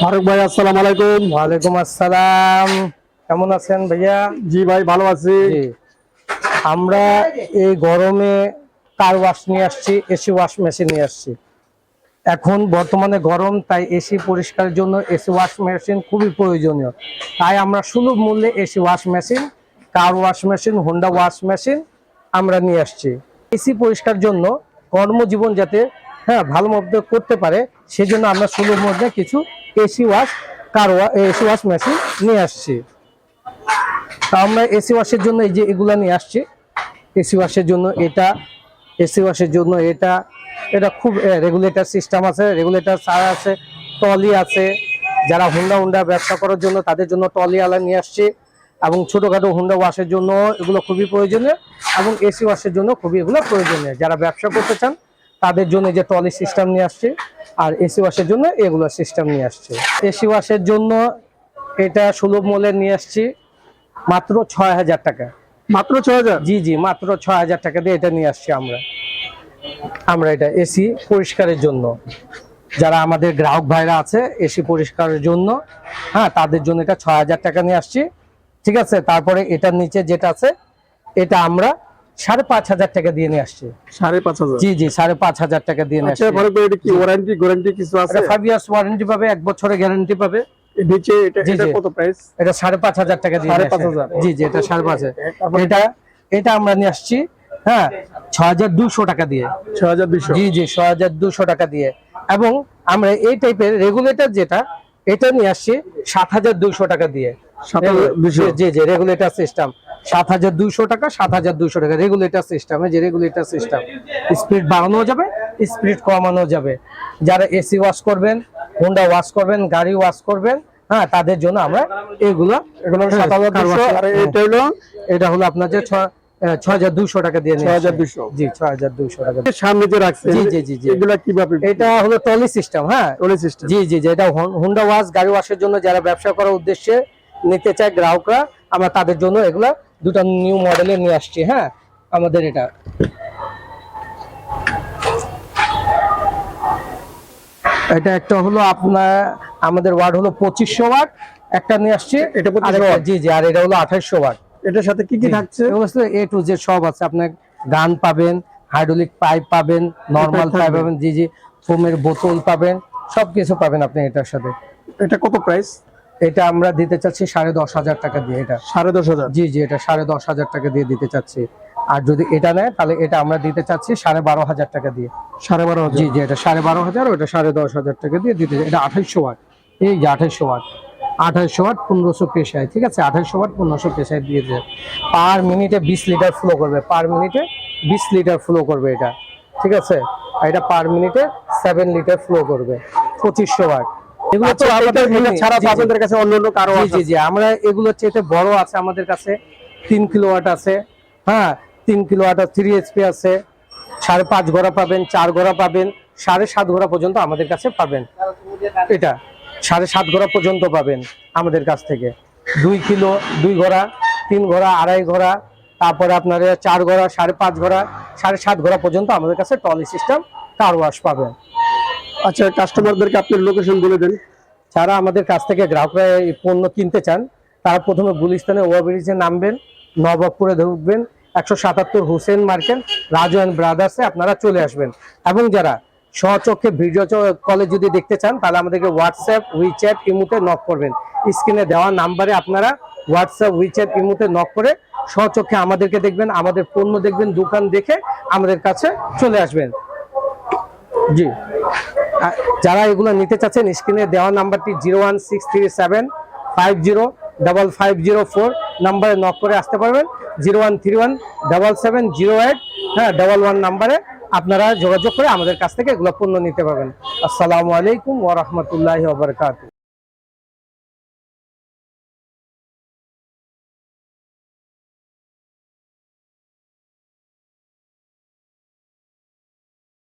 ফারুক ভাই আসসালামু আলাইকুম। ওয়ালাইকুম আসসালাম। কেমন আছেন ভাইয়া? জি ভাই ভালো আছি। আমরা এই গরমে কার ওয়াশ নিয়ে আসছি এসি ওয়াশ মেশিন নিয়ে আসছি। এখন বর্তমানে গরম তাই এসি পরিষ্কারের জন্য এসি ওয়াশ মেশিন খুবই প্রয়োজনীয়। তাই আমরা সুলভ মূল্যে AC wash machine car wash machine Honda wash machine আমরা নিয়ে আসছি। এসি পরিষ্কার জন্য কর্মজীবন যাতে হ্যাঁ ভালো মতো করতে পারে। সেজন্য আমরা সুলভ মধ্যে কিছু AC wash, car AC wash machine নিয়ে আসছি। তা আমরা এসি ওয়াশের জন্য এই যে এগুলা নিয়ে আসছি। এসি ওয়াশের জন্য এটা, এসি ওয়াশের জন্য এটা। এটা খুব রেগুলেটর সিস্টেম আছে রেগুলেটর সার আছে টলি আছে। যারা হুন্ডা হুন্ডা ব্যবসা করার জন্য তাদের জন্য টলি আলা নিয়ে আসছে। এবং ছোটোখাটো হুন্ডা ওয়াশের জন্য এগুলো খুবই প্রয়োজনীয়। এবং এসি ওয়াশের জন্য খুবই এগুলো প্রয়োজনীয়। যারা ব্যবসা করতে চান তাদের জন্য যে ট্রলি সিস্টেম নিয়ে আসছে আর এসি ওয়াশের জন্য এগুলো সিস্টেম নিয়ে আসছে। এসি ওয়াশের জন্য এটা সুলভ মূল্যে নিয়ে আসছি মাত্র ছয় হাজার টাকা। মাত্র ছয় হাজার? জি জি মাত্র ছয় হাজার টাকা দিয়ে এটা নিয়ে আসছি আমরা। আমরা এটা এসি পরিষ্কারের জন্য। যারা আমাদের গ্রাহক ভাইরা আছে এসি পরিষ্কারের জন্য হ্যাঁ তাদের জন্য এটা ছয় হাজার টাকা নিয়ে আসছি। ঠিক আছে তারপরে এটার নিচে যেটা আছে এটা আমরা সাড়ে পাঁচ হাজার টাকা দিয়ে নিয়ে আসছি। সাড়ে পাঁচ হাজার? জি জি সাড়ে পাঁচ হাজার টাকা দিয়ে নিয়ে আসছি। ফারুক ভাই এটা কি ওয়ারেন্টি গ্যারান্টি কিছু আছে? ফাইভ ইয়ার্স ওয়ারেন্টি পাবে এক বছরের গ্যারান্টি পাবে। নিচে এটা এটা কত প্রাইস এটা সাড়ে পাঁচ হাজার টাকা দিয়ে সাড়ে পাঁচ হাজার। জি জি এটা সাড়ে পাঁচ এটা এটা আমরা নিয়ে আসছি হ্যাঁ ছ হাজার দুশো টাকা দিয়ে। ছয় হাজার দুইশো জি জি ছ হাজার দুশো টাকা দিয়ে। এবং আমরা এই টাইপের রেগুলেটর যেটা এটা নিয়ে আসছি সাত হাজার দুশো টাকা দিয়ে। দুইশো জি জি রেগুলেটর সিস্টেম সাত হাজার দুইশো টাকা সাত হাজার দুইশো টাকা। রেগুলেটর সিস্টেম যে রেগুলেটর সিস্টেম স্পিড বাড়ানো যাবে স্পিড কমানো যাবে। যারা এসি ওয়াশ করবেন হোন্ডা ওয়াশ করবেন গাড়ি ওয়াশ করবেন হ্যাঁ তাদের জন্য আমরা এগুলো এগুলো হ্যাঁ, এটা হলো আপনার যে হাজার দুইশো টাকা দিয়ে নিয়ে হাজার দুইশো। জি ছয় হাজার দুইশো টাকা সামনে যে রাখছে জি, জি, জি, জি। কীভাবে এটা হলো টলি সিস্টেম হ্যাঁ। টলি সিস্টেম জি জি জি এটা হন- হুন্ডা ওয়াশ গাড়ি ওয়াশের জন্য যারা ব্যবসা করার উদ্দেশ্যে নিতে চায় গ্রাহকরা আমরা তাদের জন্য এগুলা দুটো নিউ মডেলে নিয়ে আসছি হ্যাঁ? আমাদের এটা। এটা একটা হলো আপনার আমাদের ওয়ার্ড হলো পঁচিশশো ওয়াট একটা নিয়ে আসছি এটা 2500 জি জি আর এটা হলো আঠাশশো ওয়াট এটার সাথে কি কি থাকছে? এ টু জেড সব আছে। আপনার গান পাবেন হাইড্রোলিক পাইপ পাবেন নর্মাল পাইপ পাবেন জি জি ফোমের বোতল পাবেন সবকিছু পাবেন আপনি এটার সাথে। এটা কত প্রাইস এটা আমরা দিতে চাচ্ছি সাড়ে দশ হাজার টাকা দিয়ে এটা। সাড়ে দশ হাজার? জি জি এটা সাড়ে দশ হাজার টাকা দিয়ে দিতে চাচ্ছি। আর যদি এটা নেয় তাহলে এটা আমরা দিতে চাচ্ছি সাড়ে বারো হাজার টাকা দিয়ে। সাড়ে বারো জি জি এটা সাড়ে বারো হাজার ওটা সাড়ে দশ হাজার টাকা দিয়ে দিতে এটা আঠাইশশো ওয়াট। এই যে আঠাইশশো ওয়াট। আঠাইশশো ওয়াট পনেরোশো পেশায় ঠিক আছে? আঠাইশশো ওয়াট পনেরোশো পেশায় দিয়ে দেয় পার মিনিটে বিশ লিটার ফ্লো করবে। পার মিনিটে বিশ লিটার ফ্লো করবে এটা ঠিক আছে? আর এটা পার মিনিটে সেভেন লিটার ফ্লো করবে। পঁচিশশো ওয়াট। এগুলো তো আচ্ছা, আমাদের আমাদের এটা ছাড়া আপনাদের কাছে অন্য অন্য কারও জি জি জি। আমরা এগুলো চেয়ে বড় আছে আমাদের কাছে তিন কিলোওয়াট আছে। হ্যাঁ তিন কিলোওয়াট থ্রি এইচপি আছে। সাড়ে পাঁচ ঘোড়া পাবেন চার ঘোড়া পাবেন সাড়ে সাত ঘোড়া পর্যন্ত আমাদের কাছে পাবেন। এটা সাড়ে সাত ঘোড়া পর্যন্ত পাবেন আমাদের কাছ থেকে। দুই কিলো দুই ঘোড়া তিন ঘোড়া আড়াই ঘোড়া তারপরে আপনার চার ঘোড়া সাড়ে পাঁচ ঘোড়া সাড়ে সাত ঘোড়া পর্যন্ত আমাদের কাছে টলি সিস্টেম কার ওয়াশ পাবেন। আচ্ছা কাস্টমারদেরকে আপনার লোকেশন বলে দেন। যারা আমাদের কাছ থেকে গ্রাহকরা এই পণ্য কিনতে চান, তারা প্রথমে গুলিস্তানে ওভারব্রিজে নামবেন, নবাবপুরে ঢুকবেন, একশো সাতাত্তর হুসেন মার্কেট, রাজু অ্যান্ড ব্রাদার্সে আপনারা চলে আসবেন। এবং যারা সচক্ষে ভিডিও কলে যদি দেখতে চান, তাহলে আমাদেরকে হোয়াটসঅ্যাপ উইচ্যাট ইমুতে নক করবেন। স্ক্রিনে দেওয়া নাম্বারে আপনারা হোয়াটসঅ্যাপ উইচ্যাট ইমুতে নক করে সচক্ষে আমাদেরকে দেখবেন, আমাদের পণ্য দেখবেন, দোকান দেখে আমাদের কাছে চলে আসবেন। জি। যারা এগুলো নিতে চাচ্ছেন, স্ক্রিনে দেওয়া নাম্বারটি zero one six three seven five zero, double five zero four, নাম্বারে নক করে আসতে পারবেন। Zero one three one, double seven zero eight হ্যাঁ ডাবল ওয়ান নাম্বারে আপনারা যোগাযোগ করে আমাদের কাছ থেকে এগুলো পণ্য নিতে পারবেন। আসসালামু আলাইকুম ওরহমতুল্লাহ ওবরকাত